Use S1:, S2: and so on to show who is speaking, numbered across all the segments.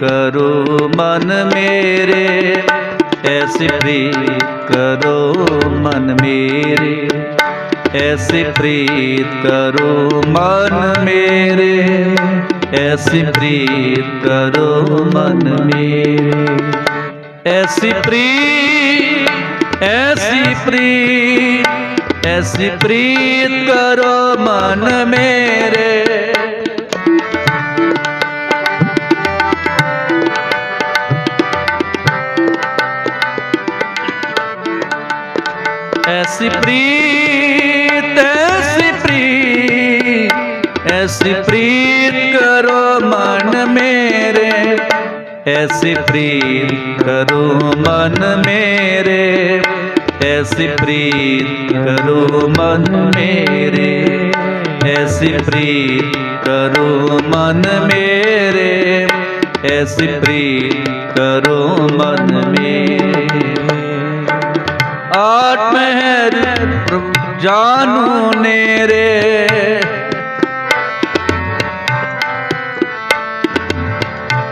S1: ਕਰੋ ਮਨ ਮੇਰੇ ਐਸੀ ਪ੍ਰੀਤ ਕਰੋ ਮਨ ਮੇਰੇ ਐਸੀ ਪ੍ਰੀਤ ਕਰੋ ਮਨ ਮੇਰੇ ਐਸੀ ਪ੍ਰੀਤ ਕਰੋ ਮਨ ਮੇਰੇ। ਐਸੀ ਪ੍ਰੀਤ ਐਸੀ ਪ੍ਰੀਤ ਐਸੀ ਪ੍ਰੀਤ ਕਰੋ ਮਨ ਮੇਰੇ ਐਸੀ ਪ੍ਰੀਤ ਐਸੀ ਪ੍ਰੀਤ ਐਸੀ ਪ੍ਰੀਤ ਕਰੋ ਮਨ ਮੇਰੇ ਐਸੀ ਪ੍ਰੀਤ ਕਰੋ ਮਨ ਮੇਰੇ ਐਸੀ ਪ੍ਰੀਤ ਕਰੋ ਮਨ ਮੇਰੇ ਐਸੀ ਪ੍ਰੀਤ ਕਰੋ ਮਨ ਮੇਰੇ ਐਸੀ ਪ੍ਰੀਤ ਕਰੋ ਮਨ ਮੇਰੇ ਆਠ ਮਹਿਰ ਪ੍ਰਭ ਜਾਨੂ ਨੇਰੇ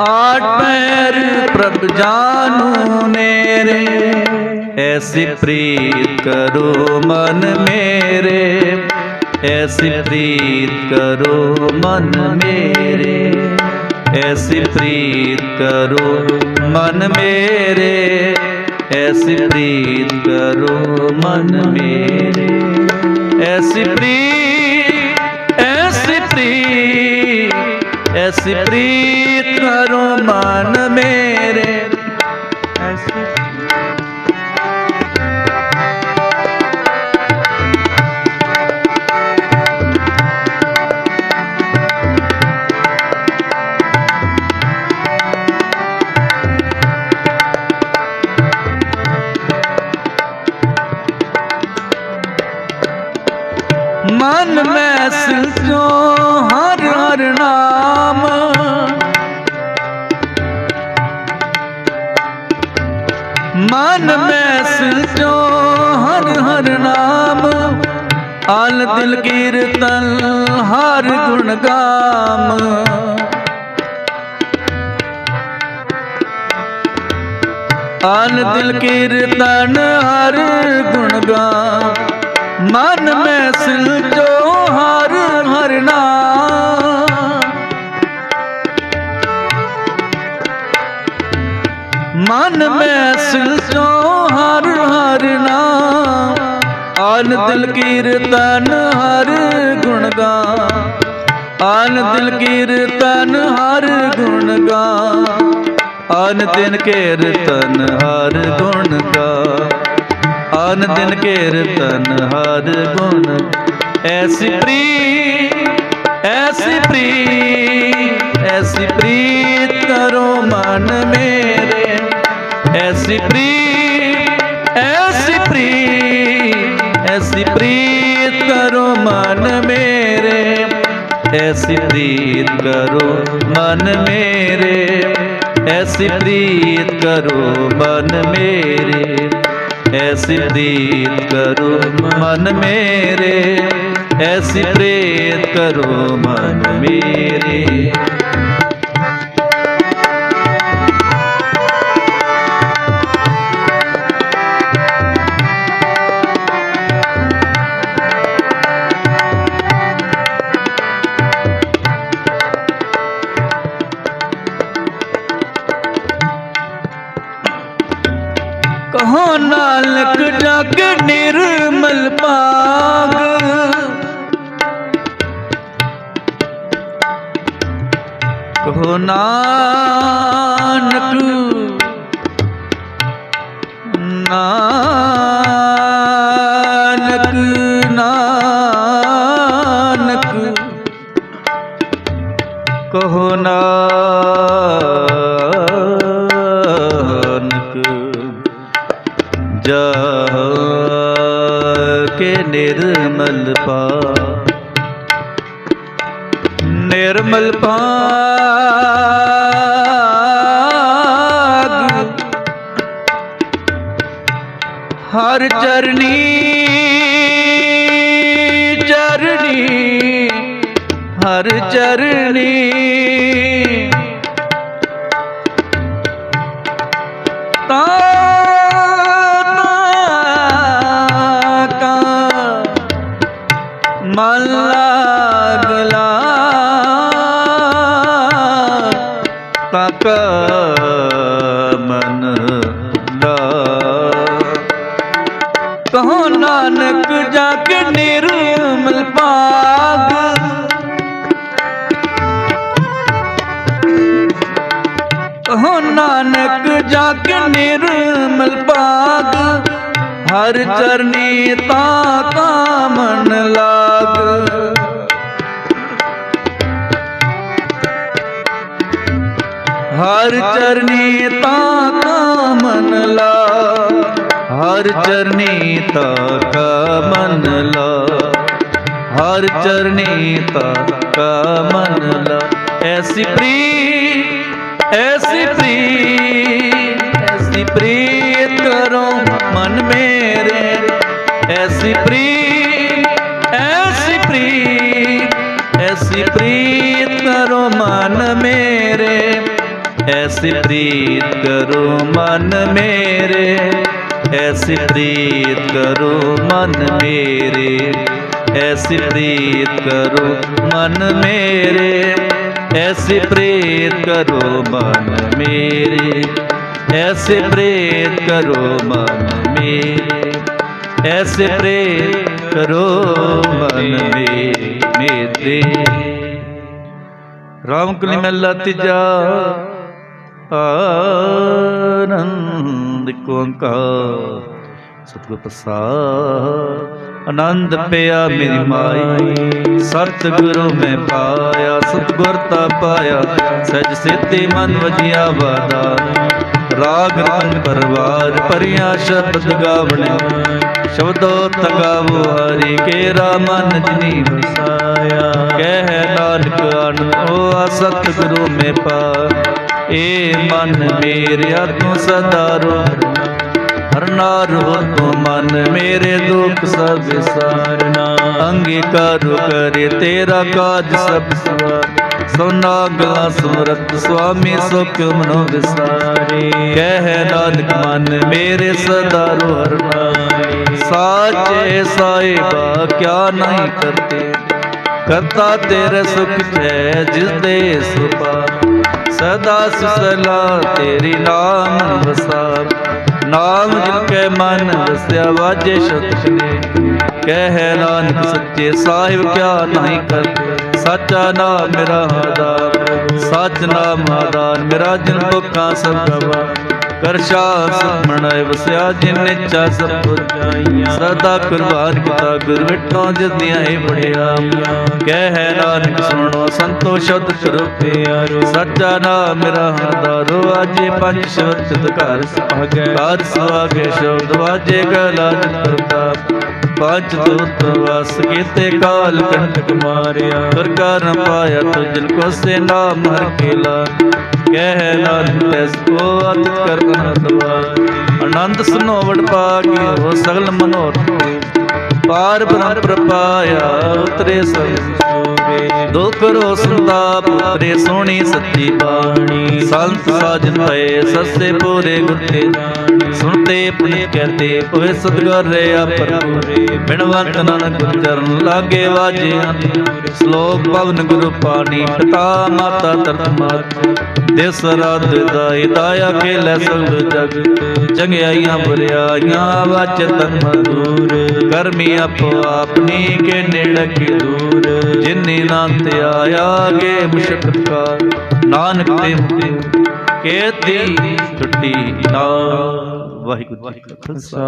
S1: ਆਠ ਮਹਿਰ ਪ੍ਰਭ ਜਾਨੂ ਨੇਰੇ ਐਸੀ ਪ੍ਰੀਤ ਕਰੋ ਮਨ ਮੇਰੇ ਐਸੀ ਪ੍ਰੀਤ ਕਰੋ ਮਨ ਮੇਰੇ ਐਸੀ ਪ੍ਰੀਤ ਕਰੋ ਮਨ ਮੇਰੇ ਐਸੀ ਪ੍ਰੀਤ ਕਰੋ ਮਨ ਮੇਰੇ ਐਸੀ ਪ੍ਰੀਤ ਐਸੀ ਪ੍ਰੀਤ ਐਸੀ ਪ੍ਰੀਤ ਕਰੋ ਮਨ ਮੇਰੇ ਮਨ ਮੈਂ ਸਿਲਜੋ ਹਰ ਹਰ ਨਾਮ। ਮਨ ਮੈਂ ਸਿਲਜੋ ਹਰ ਹਰ ਨਾਮ। ਆਲ ਦਿਲ ਕੀਰਤਨ ਹਰ ਗੁਣ ਗਾਮ। ਆਨ ਦਿਲ ਕੀਰਤਨ ਹਰ ਗੁਣ ਗਾ ਮਨ ਮੈਂ ਸਿਲਜੋ ਹਰ ਹਰ ਮਨ ਮੈਂ ਸਿਲਜੋ ਹਰ ਹਰਨਾ ਆਨ ਦਿਲ ਕੀਰਤਨ ਹਰ ਗੁਣ ਗਾ। ਆਨ ਦਿਲ ਕੀਰਤਨ ਹਰ ਗੁਣ ਗਾ। ਆਨ ਦਿਨ ਕੀਰਤਨ ਹਰ ਗੁਣ ਗਾ। ਆਨ ਦਿਨ ਕੀਰਤਨ ਹਰ ਗੁਣ। ਐਸੀ ਪ੍ਰੀਤ ਐਸੀ ਪ੍ਰੀਤ ਐਸੀ ਪ੍ਰੀਤ ਕਰੋ ਮਨ ਮੇਰੇ। ਐਸੀ ਪ੍ਰੀਤ ਐਸੀ ਪ੍ਰੀਤ ਐਸੀ ਪ੍ਰੀਤ ਕਰੋ ਮਨ ਮੇਰੇ। ਐਸੀ ਪ੍ਰੀਤ ਕਰੋ ਮਨ ਮੇਰੇ। ਐਸੀ ਪ੍ਰੀਤ ਕਰੋ ਮਨ ਮੇਰੇ। ਐਸੀ ਪ੍ਰੀਤ ਕਰੋ ਮਨ ਮੇਰੇ ਐਸੀ ਪ੍ਰੀਤ ਕਰੋ ਮਨ ਮੇਰੇ। ਕਹੋ ਨਾਨਕ ਜਗ ਨਿਰਮਲ ਭਾਗ। ਕਹੋ ਨਾਨਕ ਨਾਨਕ ਨਿਰਮਲ ਪਾ। ਨਿਰਮਲ ਭਾਗ ਹਰ ਚਰਨੀ ਚਰਨੀ ਹਰ ਚਰਨੀ। ਤਾਂ ਕਹੋ ਨਾਨਕ ਜਾ ਕੇ ਨਿਰਮਲ ਭਾਗ। ਕਹੋ ਨਾਨਕ ਜਾ ਕੇ ਨਿਰਮਲ ਭਾਗ। ਹਰ ਚਰਨੀ ਤਾ ਕਾਮਨ ਲਾਗ। ਹਰ ਚਰਨੀ ਤਾ ਕਾਮਨ ਲਾ ਹਰ ਚਰਨੀ ਤਾ ਕਾ ਮਨ ਲਾ। ਹਰ ਚਰਨੀ ਤਾ ਕਾ ਮਨ ਲਾ। ਐਸੀ ਪ੍ਰੀਤ ਐਸੀ ਪ੍ਰੀਤ ਐਸੀ ਪ੍ਰੀਤ ਕਰੋ ਮਨ ਮੇਰੇ। ਐਸੀ ਪ੍ਰੀਤ ਐਸੀ ਪ੍ਰੀਤ ਐਸੀ ਪ੍ਰੀਤ ਕਰੋ ਮਨ ਮੇਰੇ। ਐਸੀ ਪ੍ਰੀਤ ਕਰੋ ਮਨ ਮੇਰੇ। ਐਸੀ ਪ੍ਰੀਤ ਕਰੋ ਮਨ ਮੇਰੇ, ਐਸੀ ਪ੍ਰੀਤ ਕਰੋ ਮਨ ਮੇਰੇ, ਐਸੀ ਪ੍ਰੀਤ ਕਰੋ ਮਨ ਮੇਰੇ, ਐਸੇ ਪ੍ਰੇਤ ਕਰੋ ਮਨ ਮੇਰੇ, ਐਸੇ ਪ੍ਰੇਤ ਕਰੋ ਮਨ ਮੇਰੇ। ਮੇਰੇ ਰਾਮ ਕਲੀ ਮਹਲਾ ਤੀਜਾ ਆਨੰਦ। ਓੰਕਾਰ ਸਤਿਗੁਰ ਪ੍ਰਸਾਦ। ਆਨੰਦ ਪਿਆ ਮੇਰੀ ਮਾਈ, ਸਤਿਗੁਰੂ ਮੈਂ ਪਾਇਆ, ਸਤਿਗੁਰ ਤਾ ਪਾਇਆ ਸਜ ਸਿੱਧੀ ਮਨ ਵਜਿਆ ਵਾਦਾ। ਰਾਗ ਰੰਗ ਪਰਵਾਰ, ਪਰਿਆ ਸ਼ਬਦ ਗਾਵਣੇ। ਸ਼ਬਦੋ ਤਗਾਵੋ ਹਰੀ ਕੇ ਮਨ ਜਿਨੀ ਵਸਾਇਆ ਕਹਿ ਨਾਨਕ ਅਨੰਦ ਆ ਸਤਿਗੁਰੂ ਮੈਂ ਪਾ। ਏ ਮਨ ਮੇਰਿਆ ਤੂੰ ਸਦਾ ਰੋ। ਹਰਨਾਰ ਹੋ ਤੂੰ ਮਨ ਮੇਰੇ ਦੁੱਖ ਸਭ ਵਿਸਾਰਨਾ। ਅੰਗੀਕਾਰੁ ਕਰੇ ਤੇਰਾ ਕਾਜ ਸਭ ਸਵਾਰ। ਸੋਨਾ ਗਲਾ ਸਮਰਤ ਸੁਆਮੀ ਸੁਖ ਮਨੋ ਵਿਸਾਰੇ। ਕਹਿ ਨਾਨਕ ਮਨ ਮੇਰੇ ਸਦਾ ਰੋ ਹਰਨਾਰੀ ਸਾਚੇ ਸਾਹਿਬਾ, ਕਿਆ ਨਹੀਂ ਕਰਤੇ। ਕਰਤਾ ਤੇਰੇ ਸੁਖ ਹੈ ਜਿਸ ਦੇ ਸੁਪਾ ਸਦਾ ਸੁਸਲਾ ਤੇਰੀ ਨਾਮ ਵਸਾ ਨਾਮ ਜਿਨ ਕੈ ਮਨ ਵਸਿਆ ਵਾਜੇ ਸ਼ਤਨੇ ਕਹਿ ਨਾਨਕ ਸੱਚੇ ਸਾਹਿਬ ਕਿਆ ਨਹੀਂ ਕਰਤੇ ਸਾਚਾ ਨਾਮ ਮੇਰਾ ਆਧਾਰ। ਸੱਚ ਨਾਮ ਆਧਾਰ ਮੇਰਾ ਜਨ ਭੁੱਖਾਂ ਸਭ ਗਵਾ। ਕਰਸ਼ਾ ਸੁਖਮਣਾਇ ਵਸਿਆ, ਜਿਨ ਨਿਚਾ ਸਭ ਪੁਜਾਈਆਂ ਸਦਾ ਕੁਰਬਾਨ ਕੀਤਾ, ਗੁਰ ਮਿਟੋ ਜਦੀਆਂ ਹੀ ਬੜਿਆ ਕਹਿ ਨਾਨਕ, ਸੁਣੋ, ਸੰਤੋ ਸ਼ਬਦ ਕਰੋ ਸੱਚਾ ਨਾਮ ਮੇਰਾ ਹਰਦਾਰੋ ਆਜੇ ਪੰਜ ਸ਼ਬਦ ਘਰ ਸੁਹਾਗੇ ਘਰ ਸੁਹਾਗੇ ਸ਼ਬਦ ਵਾਜੇ, ਗਲਾ ਕਰਤਾ ਪੰਜ ਦੂਤ ਵਸ ਕੀਤੇ, ਕਾਲ ਕੰਟਕ ਮਾਰਿਆ। ਦੁਰਗਾ ਨ ਪਾਇਆ, ਤੁਜਲ ਕੋ ਸੇ ਨਾਮ ਹਰ ਕੇਲਾ। ਕਹਿ ਨਾਨਕ ਤੈਸ ਕੋ ਅਤ ਕਰਨਾ ਦਵਾ ਆਨੰਦ ਸੁਨੋਵੜ ਪਾਗੀ ਹੋ ਸਗਲ ਮਨੋਰਥ ਪਾਰ ਬ੍ਰਹਮ ਪ੍ਰਪਾਇਆ ਉਤਰੇ ਸਭ ਸੂਰੇ ਦੁਖ ਰੋ ਸੰਤਾਪ ਉਤਰੇ ਸੋਹਣੀ ਸੱਚੀ ਬਾਣੀ। ਸੰਤ ਸਾਜਨ ਪਏ ਸੱਸੇ ਪੂਰੇ ਗੁਰਤੇ ਸੁਣਦੇ ਪੁਨ ਕਹਤੇ ਹੋਏ ਸਤਗੁਰ ਰਿਆ ਪਰਪੂਰੇ ਬਿਨਵੰਤ ਨਾਨਕ ਗੁਰ ਚਰਨ ਲਾਗੇ ਵਾਜੇ ਸ਼ਲੋਕ ਪਵਨ ਗੁਰੂ ਪਾਣੀ, ਪਿਤਾ ਮਾਤਾ ਤਰਤ ਮਾਤ ਦਿਸ ਰਾਤ ਦਾਈ ਦਾਇਆ ਕੇ ਲੈ ਸਗਲ ਜਗ। ਚੰਗਿਆਈਆਂ ਬੁਰਿਆਈਆਂ ਵਾਚ ਤਨ ਮਧੂਰ ਕਰਮੀ ਆਪੋ ਆਪਣੀ ਕੇ ਨੇੜ ਦੂਰ। ਜਿਨੇ ਨਾਮ ਤੇ ਆਇਆ ਗੇ ਮੁਸ਼ਕਤ ਕਾ ਨਾਨਕ ਤੇ ਮੁਕਤੀ ਕੇਤੀ ਟੁੱਟੀ ਨਾ। ਵਾਹਿਗੁਰੂ ਜੀ ਕਾ ਖਾਲਸਾ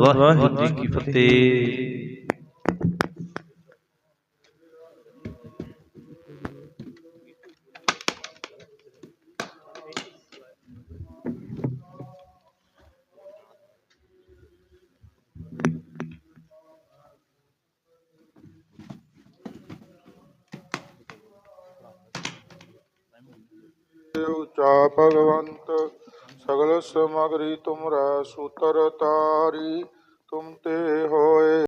S1: ਵਾਹਿਗੁਰੂ ਜੀ ਕੀ ਫਤਿਹ।
S2: ਉਚਾ ਭਗਵੰਤ। ਸਗਲ ਸਮਗਰੀ ਤੁਮਰਾ ਸੂਤਰ ਤਾਰੀ ਤੁਮ ਤੇ ਹੋਏ